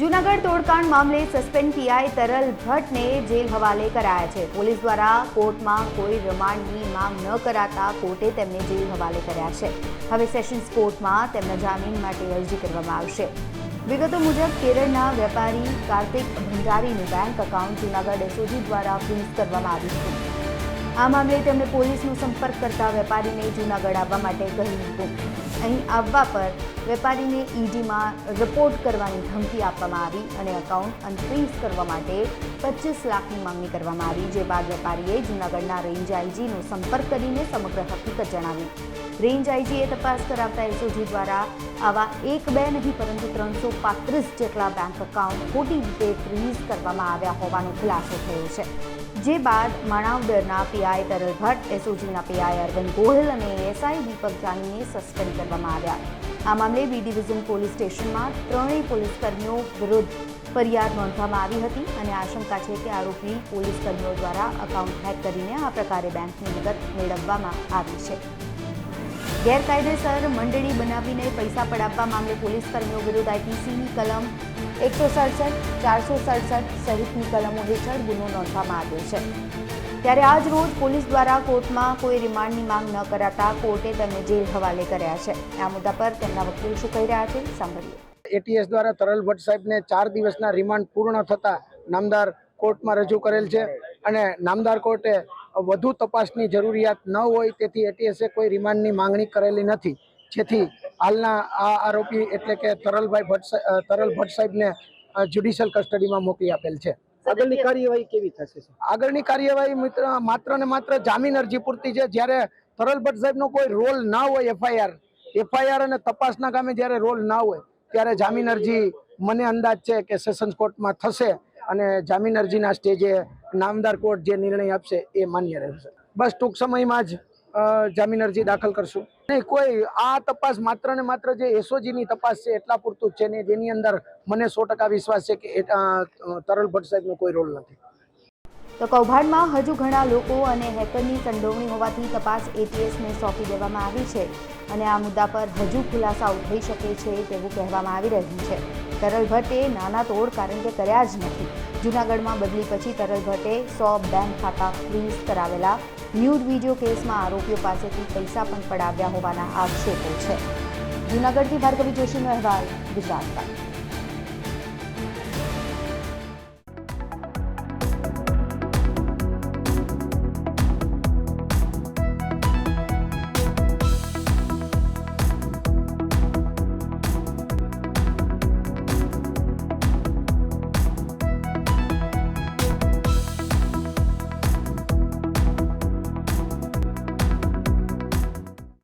જૂનાગઢ તોડકાંડ મામલે suspend PI તરલ ભટ્ટને jail હવાલે કરાયા છે. પોલીસ દ્વારા કોર્ટમાં કોઈ રિમાન્ડની માંગ ન કરાતા કોર્ટે તેમને જેલ હવાલે કર્યા છે. હવે સેશન્સ કોર્ટમાં તેમના જામીન માટે અરજી કરવામાં આવશે. વિગતો મુજબ કેરળના વેપારી કાર્તિક ભંડારીનું બેંક એકાઉન્ટ જૂનાગઢ એસઓજી દ્વારા ફ્રીઝ કરવામાં આવ્યું હતું આ મામલે તેમણે પોલીસનો સંપર્ક કરતા વેપારીને જૂનાગઢ આવવા માટે કહ્યું હતું. અહીં આવવા પર વેપારીને ઈડીમાં રિપોર્ટ કરવાની ધમકી આપવામાં આવી અને એકાઉન્ટ અનફ્રીઝ કરવા માટે પચીસ લાખની માંગણી કરવામાં આવી, જે બાદ વેપારીએ જૂનાગઢના રેન્જ આઈજીનો સંપર્ક કરીને સમગ્ર હકીકત જણાવી. રેન્જ આઈજીએ તપાસ કરાવતા એસઓજી દ્વારા આવા એક, બે નહીં પરંતુ ત્રણસો પાંત્રીસ જેટલા બેંક એકાઉન્ટ ખોટી રીતે ફ્રીઝ કરવામાં આવ્યા હોવાનો ખુલાસો થયો છે. જે બાદ માણાવદરના પીઆઈ તરલ ભટ્ટ, એસઓજીના પીઆઈ અરવિંદ ગોહિલ અને એસઆઈ દીપક જાનીને સસ્પેન્ડ કરવામાં આવ્યા. આ મામલે બી ડિવિઝન પોલીસ સ્ટેશનમાં ત્રણેય પોલીસકર્મીઓ વિરુદ્ધ ફરિયાદ નોંધવામાં આવી હતી અને આશંકા છે કે આરોપી પોલીસકર્મીઓ દ્વારા અકાઉન્ટ હેક કરીને આ પ્રકારે બેંકની મદદ મેળવવામાં આવી છે. ગેરકાયદેસર મંડળી બનાવીને પૈસા પડાવવા મામલે પોલીસકર્મીઓ વિરુદ્ધ આઈપીસીની કલમ એકસો સડસઠ, ચારસો સડસઠ સહિતની કલમો હેઠળ ગુનો નોંધવામાં આવ્યો છે. ત્યારે આજ રોજ પોલીસ દ્વારા કોર્ટમાં કોઈ રિમાન્ડની માંગ ન કરાતા કોર્ટે તેમને જેલ હવાલે કર્યા છે. આ મુદ્દા પર તેમના વકીલ શું કહી રહ્યા છે, સાંભળીએ. એટીએસ દ્વારા તરલ ભટ્ટ સાહેબને ચાર દિવસના રિમાન્ડ પૂર્ણ થતાં નામદાર કોર્ટમાં રજૂ કરેલ છે અને નામદાર કોર્ટે વધુ તપાસની જરૂરિયાત ન હોય તેથી એટીએસે કોઈ રિમાન્ડની માંગણી કરેલી નથી. જેથી હાલના આ આરોપી એટલે કે તરલભાઈ ભટ્ટ તરલ ભટ્ટ સાહેબને જ્યુડિશિયલ કસ્ટડીમાં મોકલી આપેલ છે. આગળની કાર્યવાહી કેવી થશે આગળની કાર્યવાહી મિત્ર માત્ર ને માત્ર જામીન અરજી પૂરતી છે. જ્યારે તરલ ભટ્ટ સાહેબનો કોઈ રોલ ના હોય એફઆઈઆર એફઆઈઆર અને તપાસના કામે જ્યારે રોલ ના હોય ત્યારે જામીન અરજી મને અંદાજ છે કે સેશન્સ કોર્ટમાં થશે અને જામીન અરજીના સ્ટેજે નામદાર કોર્ટ જે નિર્ણય આપશે એ માન્ય રહેશે. બસ ટૂંક સમયમાં જ જામીન અરજી દાખલ કરશું. નહીં, કોઈ, આ તપાસ માત્ર ને માત્ર જે એસઓજીની તપાસ છે એટલા પૂરતું જ છે ને જેની અંદર મને સો ટકા વિશ્વાસ છે કે તરલ ભટ્ટ સાહેબનો કોઈ રોલ નથી. તો કૌભાંડમાં હજુ ઘણા લોકો અને હેકરની સંડોવણી હોવાથી તપાસ એટીએસને સોંપી દેવામાં આવી છે અને આ મુદ્દા પર હજુ ખુલાસાઓ થઈ શકે છે તેવું કહેવામાં આવી રહ્યું છે. તરલ ભટ્ટે નાના તોડ કારણ કે કર્યા જ નથી. જૂનાગઢમાં બદલી પછી તરલ ભટ્ટે સો બેંક ખાતા ફ્રીઝ કરાવેલા. ન્યૂડ વીડિયો કેસમાં આરોપીઓ પાસેથી પૈસા પણ પડાવ્યા હોવાના આક્ષેપો છે. જૂનાગઢથી ભાર્ગવી જોશીનો અહેવાલ ગુજરાત